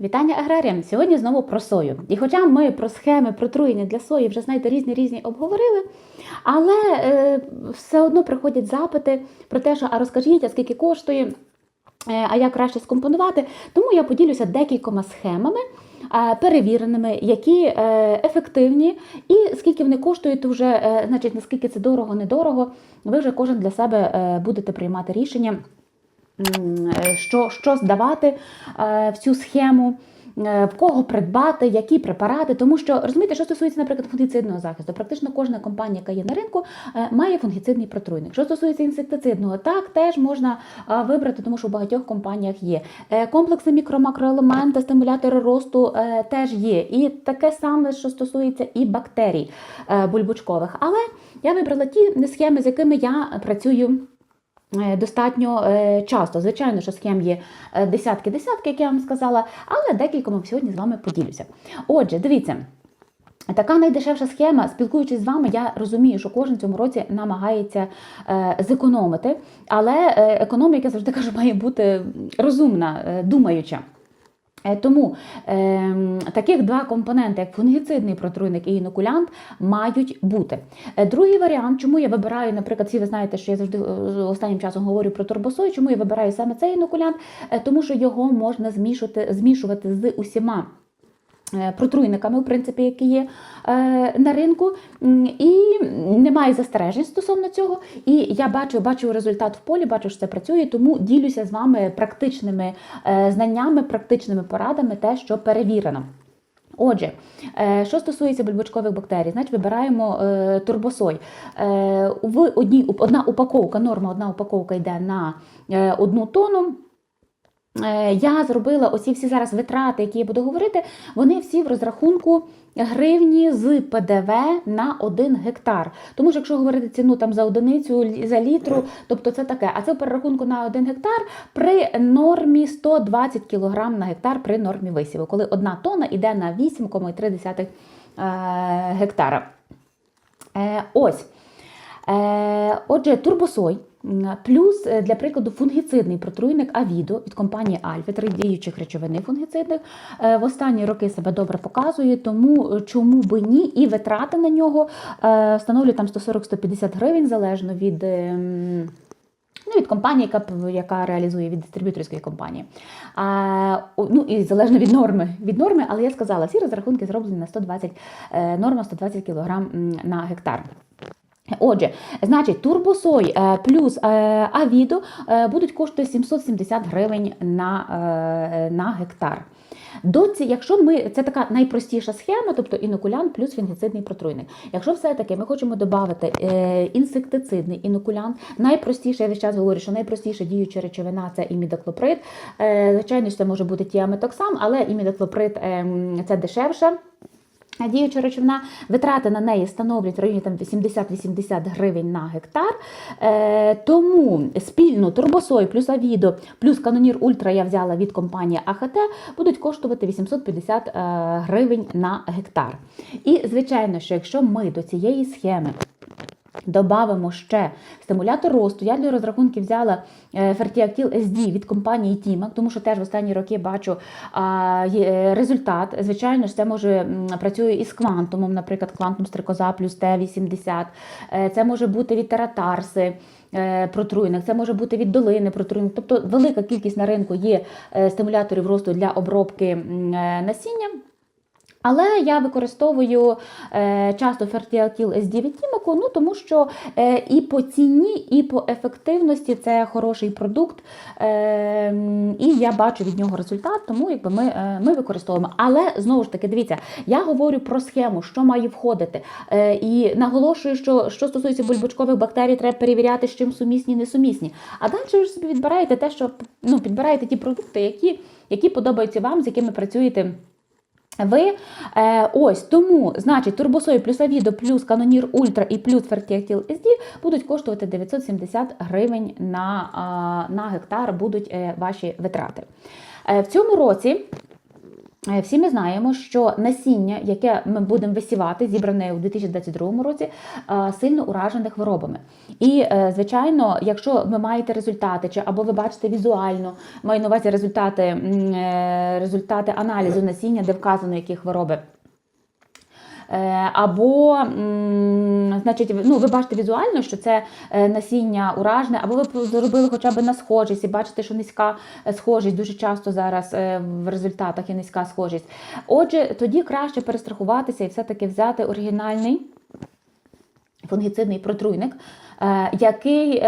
Вітання аграріям! Сьогодні знову про сою. І хоча ми про схеми протруєння для сої вже знаєте різні різні обговорили, але е, все одно приходять запити про те, що а розкажіть, а скільки коштує, е, а як краще скомпонувати. Тому я поділюся декількома схемами. е, Перевіреними, які е, ефективні, і скільки вони коштують, вже значить наскільки це дорого, недорого, ви вже кожен для себе будете приймати рішення що, що здавати е, в цю схему. е, В кого придбати, які препарати, тому що розумієте, що стосується, наприклад, фунгіцидного захисту, практично кожна компанія, яка є на ринку, е, має фунгіцидний протруйник. Що стосується інсектицидного, так теж можна е, вибрати, тому що в багатьох компаніях є. Е, Комплекси мікро-макроелементи, стимулятори росту е, теж є. І таке саме, що стосується і бактерій е, бульбочкових. Але я вибрала ті схеми, з якими я працюю. Е, Достатньо е, часто. Звичайно, що схем є е, десятки-десятки, як я вам сказала, але декількома сьогодні з вами поділюся. Отже, дивіться. Така найдешевша схема, спілкуючись з вами, я розумію, що кожен цьому році намагається е, зекономити, але економіка як я завжди кажу, має бути розумна, е, думаюча. Е, Тому е, таких два компоненти, як фунгіцидний протруйник і інокулянт, мають бути. Е, Другий варіант, чому я вибираю, наприклад, всі ви знаєте, що я завжди е, останнім часом говорю про турбосою, чому я вибираю саме цей інокулянт, тому що його можна змішувати, змішувати з усіма. Е, Протруйниками, в принципі, які є е, на ринку, і немає застережень стосовно цього. І я бачу, бачу результат в полі, бачу, що це працює, тому ділюся з вами практичними е, знаннями, практичними порадами, те, що перевірено. Отже, що стосується бульбочкових бактерій, значить вибираємо турбосой. В одній одна упаковка, норма, одна упаковка йде на одну тонну. Е, Я зробила оці всі зараз витрати, які я буду говорити, вони всі в розрахунку гривні з ПДВ на 1 гектар. Тому що якщо говорити ціну там за одиницю за літру, тобто це таке. А це в перерахунку на 1 гектар при нормі 120 кг на гектар при нормі висіву, коли одна тонна йде на 8,3 е, гектара. Е, Ось. Е, Отже, турбосой. Плюс, е, для прикладу, фунгіцидний протруйник Авідо від компанії Альфа, три діючих речовини фунгіцидних. Е, В останні роки себе добре показує, тому чому би ні, і витрати на нього встановлюють там 140-150 гривень, залежно від. Ну, від компанії, яка, яка реалізує від дистриб'юторської компанії. А, ну і залежно від норми, від норми, але я сказала, всі розрахунки зроблені на 120, е, норма 120 кг на гектар. Отже, значить, турбосой е, плюс е, авідо е, будуть коштувати 770 гривень на, на гектар. До ці, якщо ми це така найпростіша схема, тобто інокулянт плюс фінгіцидний протруйник. Якщо все-таки ми хочемо додати інсектицидний інокулянт, найпростіше, я весь час говорю, що найпростіша діюча речовина це імідоклоприд. Звичайно, це може бути тіаметоксам, але імідоклоприд е, це дешевше. Діюча речовина, витрати на неї становлять в районі там 80-80 гривень на гектар. Е, тому спільно турбосой плюс Авідо плюс Канонір Ультра я взяла від компанії АХТ будуть коштувати 850 е, гривень на гектар. І звичайно, що якщо ми до цієї схеми Добавимо ще стимулятор росту. Я для розрахунків взяла е, Fertiactil SD від компанії Тімак, тому що теж в останні роки бачу результат. Звичайно ж, це може працює із квантумом, наприклад, квантум стрикоза плюс Т80. Е, Це може бути від тератарси. е, Протруйник, це може бути від долини протруйник. Тобто велика кількість на ринку є е, стимуляторів росту для обробки е, насіння. Але я використовую е, часто Fertiactil SD від Тімаку, ну тому що е, і по ціні, і по ефективності це хороший продукт, е, і я бачу від нього результат, тому якби ми, е, ми використовуємо. Але знову ж таки, дивіться, я говорю про схему, що має входити. Е, і наголошую, що що стосується бульбочкових бактерій, треба перевіряти, з чим сумісні, несумісні. А далі ви собі відбираєте те, що ну, підбираєте ті продукти, які, які подобаються вам, з якими працюєте. Ви е, ось тому, значить, турбосою плюс Авідо, плюс Канонір Ультра і плюс Fertiactil SD будуть коштувати 970 гривень на, на гектар будуть е, ваші витрати. Е, в цьому році Всі ми знаємо, що насіння, яке ми будемо висівати, зібране у 2022 році, е, сильно уражене хворобами. І, е, звичайно, якщо ви маєте результати, чи або ви бачите візуально, маю на увазі результати, е, результати аналізу насіння, де вказано, які хвороби. Е, Або, значить, ну, ви бачите візуально, що це е, насіння уражне, або ви зробили хоча б на схожість і бачите, що низька е, схожість дуже часто зараз в результатах є низька схожість. Отже, тоді краще перестрахуватися і все-таки взяти оригінальний фунгіцидний протруйник, який.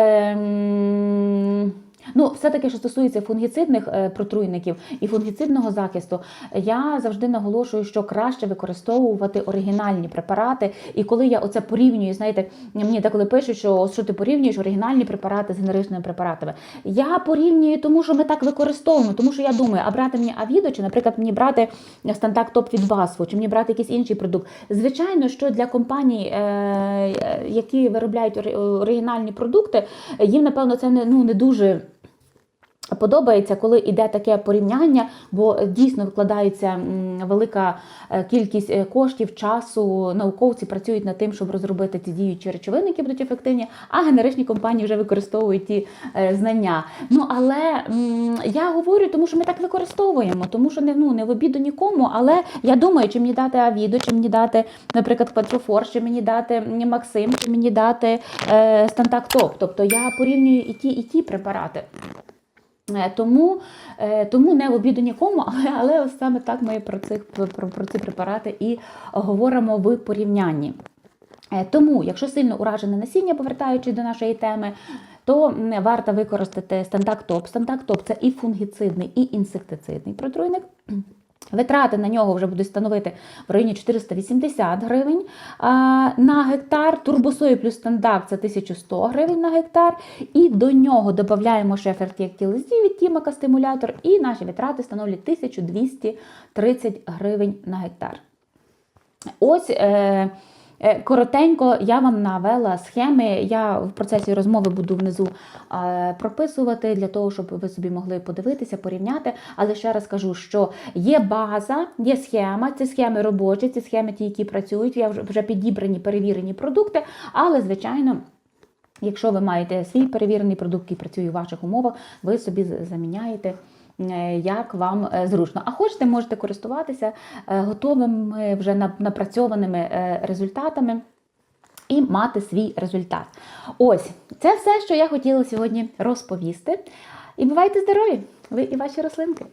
Ну, все-таки, що стосується фунгіцидних е, протруйників і фунгіцидного захисту, я завжди наголошую, що краще використовувати оригінальні препарати. І коли я оце порівнюю, знаєте, мені деколи пишуть, що що ти порівнюєш оригінальні препарати з генеричними препаратами. Я порівнюю, тому що ми так використовуємо, тому що я думаю, а брати мені Авідо, чи, наприклад, мені брати стандарт топ від Басфу, чи мені брати якийсь інший продукт. Звичайно, що для компаній, е, е, які виробляють оригінальні продукти, їм, напевно, це не, ну, не дуже. Подобається, коли йде таке порівняння, бо дійсно викладається велика е, кількість е, коштів, часу. Науковці працюють над тим, щоб розробити ці діючі речовини, які будуть ефективні, а генеричні компанії вже використовують ті е, знання. Ну але я говорю, тому що ми так використовуємо, тому що не, ну, не в обіду нікому. Але я думаю, чи мені дати Авіду, чи мені дати, наприклад, Квадрофор, чи мені дати Максим, чи мені дати е, Стантак Топ. Тобто я порівнюю і ті, і ті препарати. Е, Тому, е, тому не в обіду нікому, але, але ось саме так ми про, цих, про, про ці препарати і говоримо в порівнянні. Е, Тому, якщо сильно уражене насіння, повертаючись до нашої теми, то варто використати стандактоп. топ. Стандак топ це і фунгіцидний, і інсектицидний протруйник. Витрати на нього вже будуть становити в районі 480 гривень на гектар. Турбосою плюс стандарт це 1100 гривень на гектар. І до нього додаємо ще фертіактілезі від Тімака стимулятор, і наші витрати становлять 1230 гривень на гектар. Ось. Е, Коротенько я вам навела схеми. Я в процесі розмови буду внизу е, прописувати для того, щоб ви собі могли подивитися, порівняти. Але ще раз кажу, що є база, є схема, ці схеми робочі, ці схеми ті, які працюють, я вже, підібрані, перевірені продукти, але звичайно. Якщо ви маєте свій перевірений продукт, який працює у ваших умовах, ви собі заміняєте. Е, Як вам е, зручно. А хочете, можете користуватися е, готовими вже напрацьованими результатами і мати свій результат. Ось це все, що я хотіла сьогодні розповісти. І бувайте здорові! Ви і ваші рослинки!